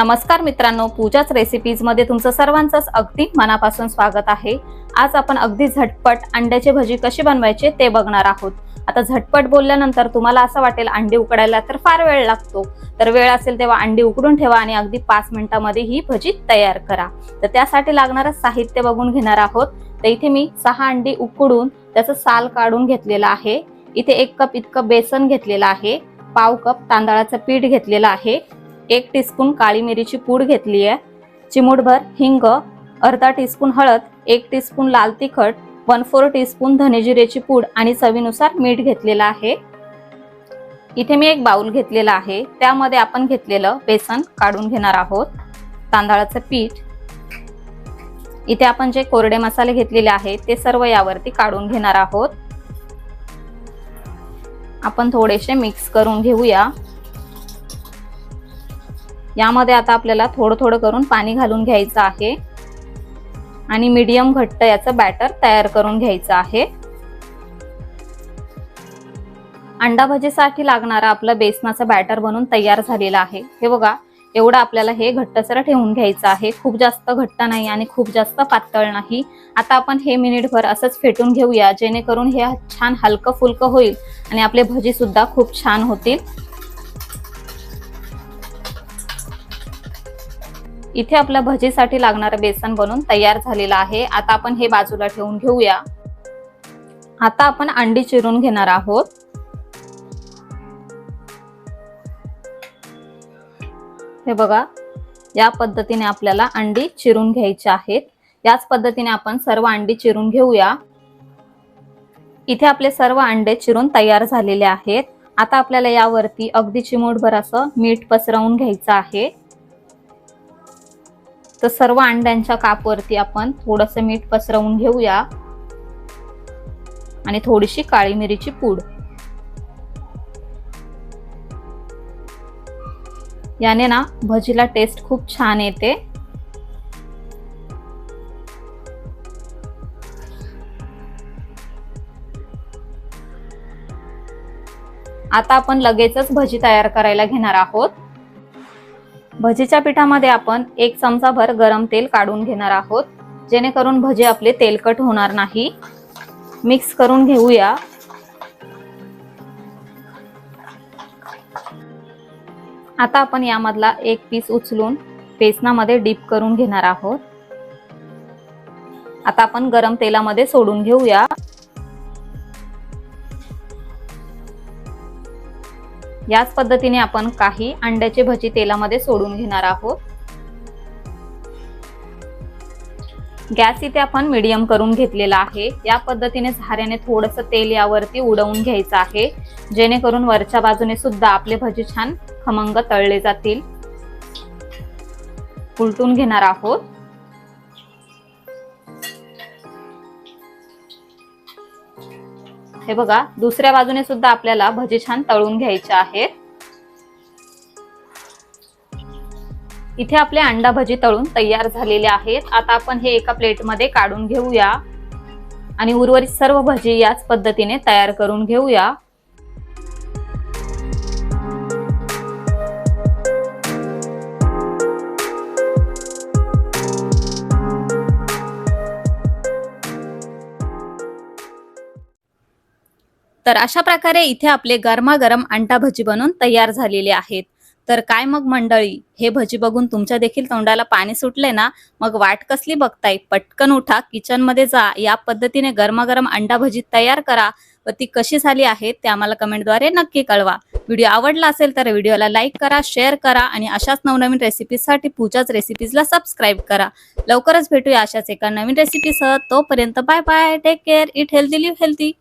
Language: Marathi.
नमस्कार मित्रांनो पूजाच रेसिपीजमध्ये तुमचं सर्वांचंच अगदी मनापासून स्वागत आहे. आज आपण अगदी झटपट अंड्याची भजी कशी बनवायचे ते बघणार आहोत. आता झटपट बोलल्यानंतर तुम्हाला असं वाटेल अंडी उकडायला तर फार वेळ लागतो. तर वेळ असेल तेव्हा अंडी उकडून ठेवा आणि अगदी पाच मिनिटांमध्ये ही भजी तयार करा. तर त्यासाठी लागणारं साहित्य बघून घेणार आहोत. तर इथे मी सहा अंडी उकडून त्याचं साल काढून घेतलेलं आहे. इथे एक कप इतकं बेसन घेतलेलं आहे. पाव कप तांदळाचं पीठ घेतलेलं आहे. एक टीस्पून काळी मिरीची पूड घेतली आहे चिमूटभर हिंग अर्धा टीस्पून हळद एक टीस्पून लाल तिखट वन फोर टीस्पून धनेजिरेची पूड आणि चवीनुसार मीठ घेतलेलं आहे. इथे मी एक बाउल घेतलेला आहे. त्यामध्ये आपण घेतलेलं बेसन काढून घेणार आहोत. तांदळाचं पीठ. इथे आपण जे कोरडे मसाले घेतलेले आहेत ते सर्व यावरती काढून घेणार आहोत. आपण थोडेसे मिक्स करून घेऊया. यामध्ये आता आपल्याला थोडं थोडं करून पाणी घालून घ्यायचं आहे. आणि मीडियम घट्ट याचं बॅटर तयार करून घ्यायचं आहे. अंडा भजीसाठी लागणारा आपलं बेसनाचं बॅटर बनून तयार झालेलं आहे. हे बघा एवढं आपल्याला हे घट्टसर ठेवून घ्यायचं आहे. खूप जास्त घट्ट नाही आणि खूप जास्त पातळ नाही. आता आपण हे मिनिटभर असंच फेटून घेऊया जेणेकरून हे छान हलकं फुलकं होईल आणि आपले भजी सुद्धा खूप छान होतील. इथे आपल्या भजीसाठी लागणारं बेसन बनून तयार झालेलं आहे. आता आपण हे बाजूला ठेवून घेऊया. आता आपण अंडी चिरून घेणार आहोत. हे बघा या पद्धतीने आपल्याला अंडी चिरून घ्यायची आहेत. याच पद्धतीने आपण सर्व अंडी चिरून घेऊया. इथे आपले सर्व अंडे चिरून तयार झालेले आहेत. आता आपल्याला यावरती अगदी चिमूटभर असं मीठ पसरवून घ्यायचं आहे. तर सर्व अंड्यांच्या कापवरती आपण थोडस मीठ पसरवून घेऊया. आणि थोडीशी काळी मिरीची पूड. याने ना भजीला टेस्ट खूप छान येते. आता आपण लगेचच भजी तयार करायला घेणार आहोत. भजीच्या पिठामध्ये आपण एक चमचाभर गरम तेल काढून घेणार आहोत. जेणेकरून भजी आपले तेलकट होणार नाही. मिक्स करून घेऊया. आता आपण यामधला एक पीस उचलून बेसनामध्ये डीप करून घेणार आहोत. आता आपण गरम तेलामध्ये सोडून घेऊया. याच पद्धतीने आपण काही अंड्याचे भजी तेलामध्ये सोडून घेणार आहोत. गॅस इथे आपण मीडियम करून घेतलेला आहे. या पद्धतीने झाऱ्याने थोडस तेल यावरती उडवून घ्यायचं आहे. जेणेकरून वरच्या बाजूने सुद्धा आपले भजी छान खमंग तळले जातील. उलटून घेणार आहोत. हे बघा दुसऱ्या बाजूने सुद्धा आपल्याला भजी छान तळून घ्यायचे आहेत. इथे आपले अंडा भजी तळून तयार झालेले आहेत. आता आपण हे एका प्लेटमध्ये काढून घेऊया. आणि उर्वरित सर्व भजी याच पद्धतीने तयार करून घेऊया. तर अशा प्रकारे इथे आपले गरमागरम अंटा भजी बनवून तयार झालेले आहेत. तर काय मग मंडळी? हे भजी बघून तुमच्या देखील तोंडाला पाणी सुटले ना? मग वाट कसली बघताय? पटकन उठा किचनमध्ये जा. या पद्धतीने गरमागरम अंडा भजी तयार करा व ती कशी झाली आहे ते आम्हाला कमेंटद्वारे नक्की कळवा. व्हिडिओ आवडला असेल तर व्हिडिओला लाईक करा शेअर करा आणि अशाच नवनवीन रेसिपीजसाठी पूजाच रेसिपीजला सबस्क्राईब करा. लवकरच भेटूया अशाच एका नवीन रेसिपीसह. तोपर्यंत bye bye take care eat healthy live healthy